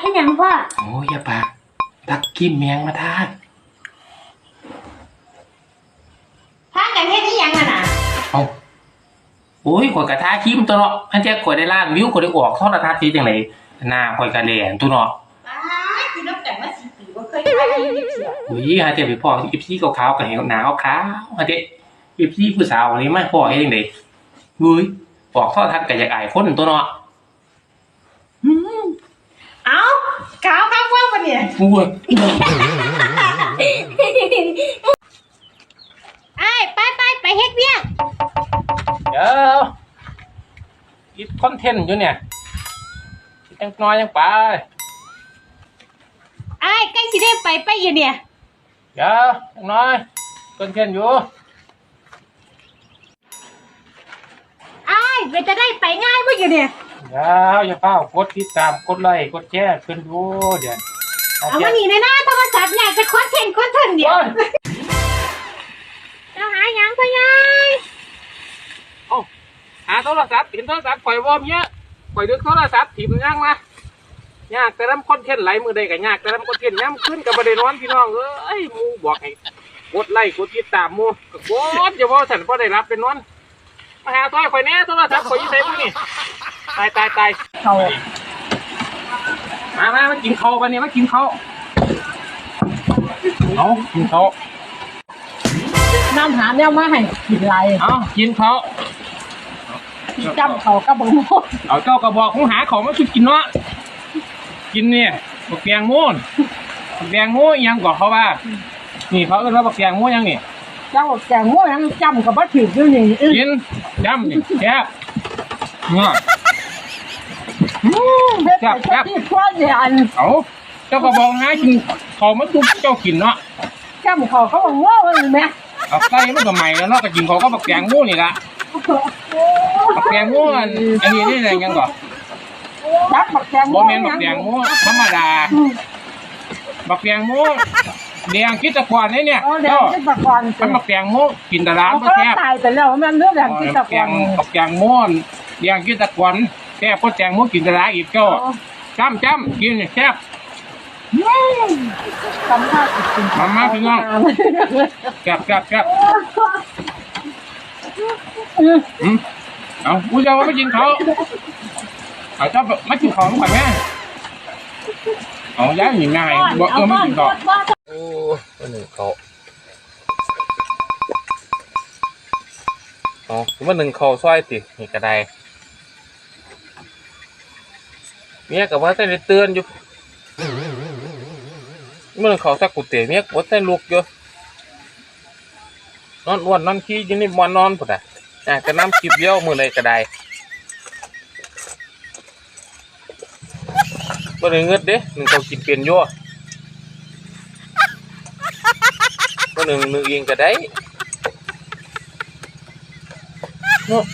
เฮ็ดหยังพ่อ โอ้ยอย่าปากตักกินแมงมาทาดพากันเฮ็ดอีหยังอะน่ะเอาโอ้ยข่อยกระทาคิมตัวเนาะอันเจ้าข่อยได้ล้านวิวข่อยได้ออกโทรทัศน์ทีจังไดหน้าข่อยกระแหลนตัวเนาะอ้าคือน้ำกันมาสิปีบ่เคยพาเฮ็ดเสียอุ้ยฮะเจ้าไปพ่ออีพีขาวๆกับเห็นหนาวขาวฮะเจ้อีพีผู้สาวคนนี้ไม่พ่อเฮ็ดจังไดเฮ้ยออกโทรทัศน์ก็อยากอายคนตัวเนาะ เอ้าขาวครับ ว่าบ่เนี่ยอุ้ยไอ้ไปไปไปเฮ็ดเวียกเดี๋ยวอีคอนเทนต์อยู่เนี่ยจังน้อยยังไปไอ้ใกล้สิได้ไปไปอยู่เนี่ยเดี๋ยวจังน้อยคอนเทนต์อยู่ไอ้ไปจะได้ไปง่ายบ่อยู่เนี่ยเดี๋ยวอย่าเฝ้ากดติดตามกดไลค์กดแชร์ขึ้นดูเดี๋ยว เอามานี่ในหน้าโทรศัพท์เนี่ยจะคอนเทนต์คอนเทนต์เดียวโอ้ยจะหาหยังพ่อยายเอ้าหาโทรศัพท์เห็นโทรศัพท์ปล่อยวอร์มเยอะปล่อยดึกโทรศัพท์ถิ่มยังมายากแต่ลำคอนเทนต์ไหลมือใดก็ยากแต่ลำคอนเทนต์ย้ำขึ้นกับประเด็นร้อนพี่น้องเอ้ยหมูบอกให้กดไลค์กดติดตามหมูก็กดอย่าว่าฉันพอได้รับเป็นนอนมาหาตัวข่อยแน่โทรศัพท์ข่อยอยี่ใส่พวกนี่ตายตายตายเขา มามามากินข้าวกันเนี่ยมากินข้าวเอากินข้าวน้ำหาแนวมาให้กินไรเอากินข้าวจำเขาก็บ่รู้เอาเจ้ากระบอกของหาของมาสุดกินเนาะกินเนี่ยบักแกงโม่นบักแกงโม่อิหยังก่อนเขาว่านี่เขาเอิ้นว่าบักแกงโม่ยังนี่เจ้าแกงม่วยังจำกับบ่ถืออยู่นี่กินจำนี่แซ่บเนาะ เฮ็ดไปที่ครัวเนี่ยอันเอาเจ้ากระบอกหากินเขาวมาสุกเจ้ากินเนาะจำเขาเขาบอกว่ามันแม่เอาไก่มันก็ใหม่แล้วเนาะก็กินเขาวก็บักแกงโม่นี่ละบักแกงโม่อันอันนี้นี่อะไรยังก่อนจักบักแกงบ่แม่นบักแดงโม่ธรรมดาบักแดงโม่แดงคิดตะกอนนี่เนี่ยโอ้เดี๋ยวจะบักก่อนมันบักแดงโม่กินแตลาดเขาบ่ก็แซ่บตายไปแล้วมันเรื่องแบบที่ตะบักกแดองนบักแดงโม่นแดงคิดตะกอน แซ่บก็แดงโม่กินแตลาดอีกเจ้าจ้ำจ้ำกินแซ่บทำท่ากินมามาพี่น้องแซ่บแซ่บแซ่บอืมเอากูจะว่าไม่กินเขาเอาเจ้าไม่กินของก่อนแม่เอาย้ายหนีง่ายบอกเออไม่กินเขาโอ้หนึ่งเขาอ๋อคือมันหนึ่งเขาซอยตินี่ก็ได้ เมียกับว่าแต่เตือนอยู่เมันหนึ่งเขาสักกุเตเมียกว่าแต่ลุกอยู่นอนอ้วนนอนขี้ยินนี่มันนอนพุ่นอะอยากจะน้ำคลิปเดียวมือเลยก็ได้บ่ได้เงิดเด้หนึ่งเขากินเป็นอยู่ก็หนึ่งหนึ่งเองก็ได้เนาะ